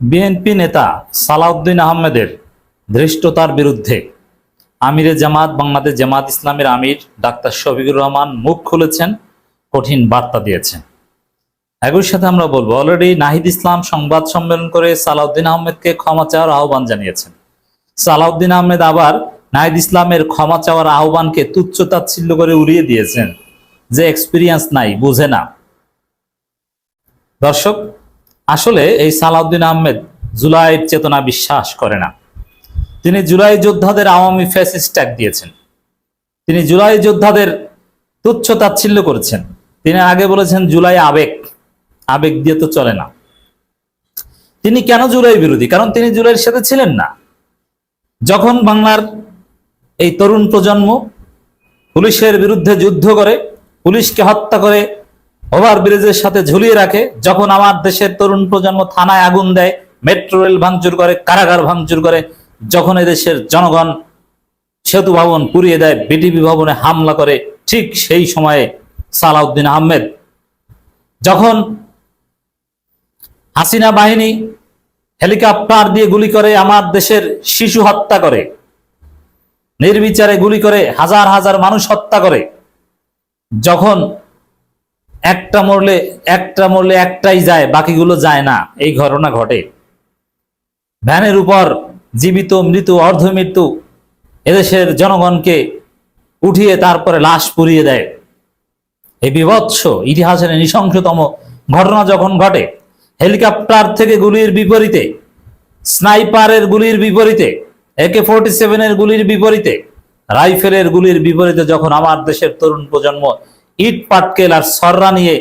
BNP নেতা সালাউদ্দিন আহমেদের ধৃষ্টতার বিরুদ্ধে আমিরে জামাত, বাংলাদেশ জামাত ইসলামের আমির ডাক্তার শফিকুর রহমান মুখ খুলেছেন, কঠিন বার্তা দিয়েছেন। একই সাথে আমরা বলব অলরেডি নাহিদ ইসলাম সংবাদ সম্মেলন করে সালাউদ্দিন আহমেদকে ক্ষমা চাওয়ার আহ্বান জানিয়েছেন। সালাউদ্দিন আহমেদ আবার নাহিদ ইসলামের ক্ষমা চাওয়ার আহ্বানকে তুচ্ছ তাচ্ছিল্য করে উড়িয়ে দিয়েছেন। যে এক্সপিরিয়েন্স নাই, বুঝে না। দর্শক আসলে এই সালাউদ্দিন আহমেদ জুলাইয়ের চেতনা বিশ্বাস করে না। তিনি জুলাই যোদ্ধাদের আওয়ামী ফ্যাসিস্ট ট্যাগ দিয়েছেন। তিনি জুলাই যোদ্ধাদের তুচ্ছ তাচ্ছিল্য করেছেন। তিনি আগে বলেছেন, জুলাই আবেগ আবেগ দিয়ে তো চলে না। তিনি কেন জুলাই বিরোধী? কারণ তিনি জুলাইয়ের সাথে ছিলেন না। যখন বাংলার এই তরুণ প্রজন্ম পুলিশের বিরুদ্ধে যুদ্ধ করে, পুলিশকে হত্যা করে ওভার ব্রিজের সাথে ঝুলিয়ে রাখে। যখন আমার দেশের তরুণ প্রজন্ম থানায় আগুন দেয়, মেট্রো রেল ভাঙচুর করে, কারাগার ভাঙচুর করে, যখন দেশের জনগণ সেতু ভবন পুড়িয়ে দেয় বিটিপি ভবনে হামলা করে, ঠিক সেই সময়ে সালাউদ্দিন আহমেদ। যখন হাসিনা বাহিনী হেলিকপ্টার দিয়ে গুলি করে, আমার দেশের শিশু হত্যা করে, নির্বিচারে গুলি করে, হাজার হাজার মানুষ হত্যা করে, যখন একটা মরলে একটা মরলে একটাই যায়, বাকিগুলো যায় না। এই ঘটনা ঘটে। ভ্যানের উপর জীবিত মৃত্যু অর্ধমৃত্যু এদেশের জনগণকে উঠিয়ে তারপরে লাশ পুড়িয়ে দেয়। এই বিভৎস, ইতিহাসের নৃশংসতম ঘটনা যখন ঘটে, হেলিকপ্টার থেকে গুলির বিপরীতে, স্নাইপারের গুলির বিপরীতে একে ফোর্টি সেভেনের গুলির বিপরীতে, রাইফেলের গুলির বিপরীতে যখন আমার দেশের তরুণ প্রজন্ম ইট পাটকেল আর সররা নিয়ে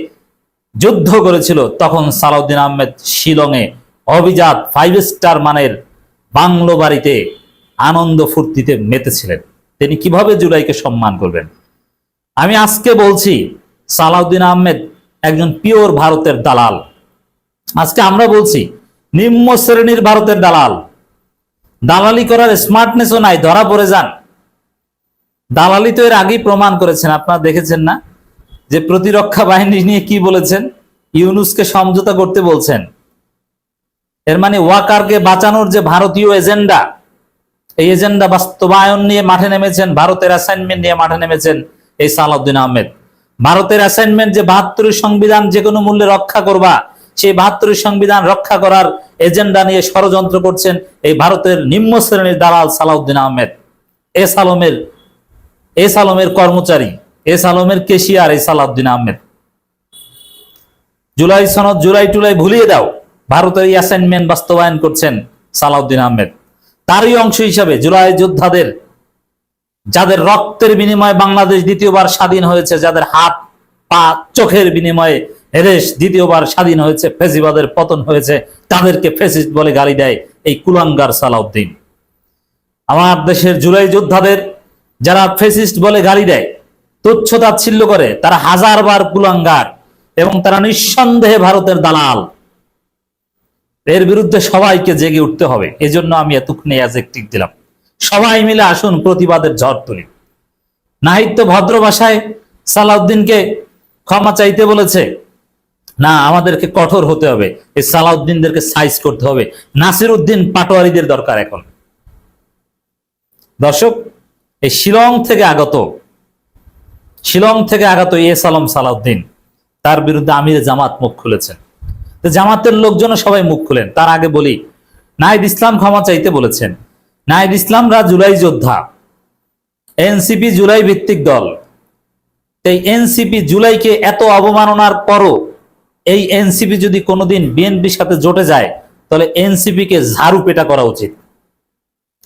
যুদ্ধ করেছিল, তখন সালাউদ্দিন আহমেদ শিলংয়ে অভিজাত ফাইভ স্টার মানের বাংলো বাড়িতে আনন্দ ফুর্তিতে মেতেছিলেন। তিনি কীভাবে জুলাইকে সম্মান করবেন? আমি আজকে বলছি, সালাউদ্দিন আহমেদ একজন পিওর ভারতের দালাল। আজকে আমরা বলছি, নিম্ন শ্রেণির ভারতের দালাল। দালালি করার স্মার্টনেসও নাই, ধরা পড়ে যান। দালালি তো এর আগেই প্রমাণ করেছেন, আপনারা দেখেছেন না? যে প্রতিরক্ষা বাহিনী নিয়ে কি বলেছেন? ইউনুসকে সমঝোতা করতে বলছেন। এর মানে ওয়াকারকে বাঁচানোর যে ভারতীয় এজেন্ডা, এই এজেন্ডা বাস্তবায়ন নিয়ে মাঠে নেমেছেন, ভারতের অ্যাসাইনমেন্ট নিয়ে মাঠে নেমেছেন এই সালাউদ্দিন আহমেদ। ভারতের অ্যাসাইনমেন্ট যে বাহাত্তরের সংবিধান যে কোনো মূল্যে রক্ষা করবা, সেই বাহাত্তরের সংবিধান রক্ষা করার এজেন্ডা নিয়ে ষড়যন্ত্র করছেন এই ভারতের নিম্ন শ্রেণির দালাল সালাউদ্দিন আহমেদ। এস আলমের এস আলমের কর্মচারী। এস আলমের কেশিয়ার এই সালাউদ্দিন আহমেদ। জুলাই সনদ জুলাই টুলাই ভুলিয়ে দাও। ভারতের অ্যাসাইনমেন্ট বাস্তবায়ন করছেন সালাউদ্দিন আহমেদ। তারই অংশ হিসাবে জুলাই যোদ্ধাদের, যাদের রক্তের বিনিময়ে বাংলাদেশ দ্বিতীয়বার স্বাধীন হয়েছে, যাদের হাত, পা, চোখের বিনিময়ে এদেশ দ্বিতীয়বার স্বাধীন হয়েছে, ফেসিবাদের পতন হয়েছে, তাদেরকে ফেসিস্ট বলে গালি দেয় এই কুলাঙ্গার সালাউদ্দিন। আমার দেশের জুলাই যোদ্ধাদের যারা ফেসিস্ট বলে গালি দেয় তুচ্ছ তাচ্ছিল্য করে, তারা হাজারবার কুলাঙ্গার এবং তারা নিঃসন্দেহে ভারতের দালাল। এর বিরুদ্ধে সবাইকে জেগে উঠতে হবে। এজন্য আমি এতক্ষণে অ্যাজেক্টিভ দিলাম। সবাই মিলে আসুন প্রতিবাদের ঝড় তুলি। নাহিদ তো ভদ্র ভাষায় সালাউদ্দিনকে ক্ষমা চাইতে বলেছে। না, আমাদেরকে কঠোর হতে হবে। এই সালাউদ্দিনদেরকে সাইজ করতে হবে। নাসির উদ্দিন পাটোয়ারিদের দরকার এখন। দর্শক, এই শিলং থেকে আগত শিলং থেকে আগত এস আলম সালাউদ্দিন, তার বিরুদ্ধে আমির জামাত মুখ খুলেছেন। তো জামাতের লোকজন সবাই মুখ খুলেন। তার আগে বলি নাহিদ ইসলাম ক্ষমা চাইতে বলেছেন। নাহিদ ইসলামরা জুলাই যোদ্ধা। এনসিপি জুলাই ভিত্তিক দল। এই এনসিপি জুলাইকে এত অবমাননার পরও এই এনসিপি যদি কোনোদিন বিএনপির সাথে জোটে যায়, তাহলে এনসিপি কে ঝাড়ু পেটা করা উচিত।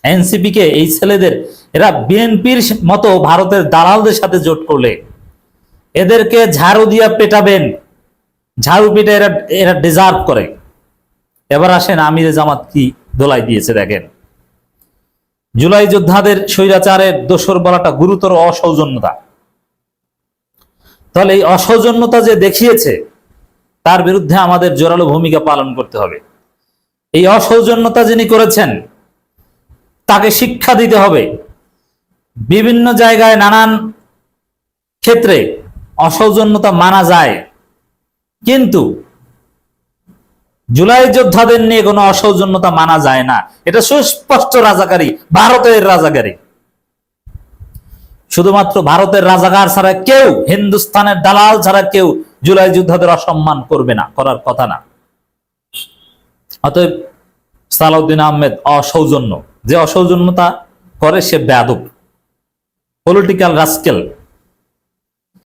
এনসিপি কে এই ছেলেদের, এরা বিএনপির মতো ভারতের দালালদের সাথে জোট করলে। এদেরকে ঝাড়ু দিয়া পেটাবেন। ঝাড়ু পেটা এরা এরা ডিজার্ভ করে। এবার আসেন আমির জামাত কি দোলাই দিয়েছে দেখেন। জুলাই যোদ্ধাদের স্বৈরাচারের দোসর বলাটা গুরুতর অসৌজন্যতা। তাহলে এই অসৌজন্যতা যে দেখিয়েছে, তার বিরুদ্ধে আমাদের জোরালো ভূমিকা পালন করতে হবে। এই অসৌজন্যতা যিনি করেছেন তাকে শিক্ষা দিতে হবে। বিভিন্ন জায়গায় নানান ক্ষেত্রে অসৌজন্যতা মানা যায়। কিন্তু জুলাই যোদ্ধাদের নিয়ে কোনো অসৌজন্যতা মানা যায় না। এটা সুস্পষ্ট রাজাকারী, ভারতের রাজাকারী। শুধুমাত্র ভারতের রাজাকার ছাড়া কেউ, হিন্দুস্তানের দালাল ছাড়া কেউ জুলাই যোদ্ধাদের অসম্মান করবে না, করার কথা না। অতএব সালাউদ্দিন আহমেদ অসৌজন্য। যে অসৌজন্যতা করে সে ব্যাদব। Political rascal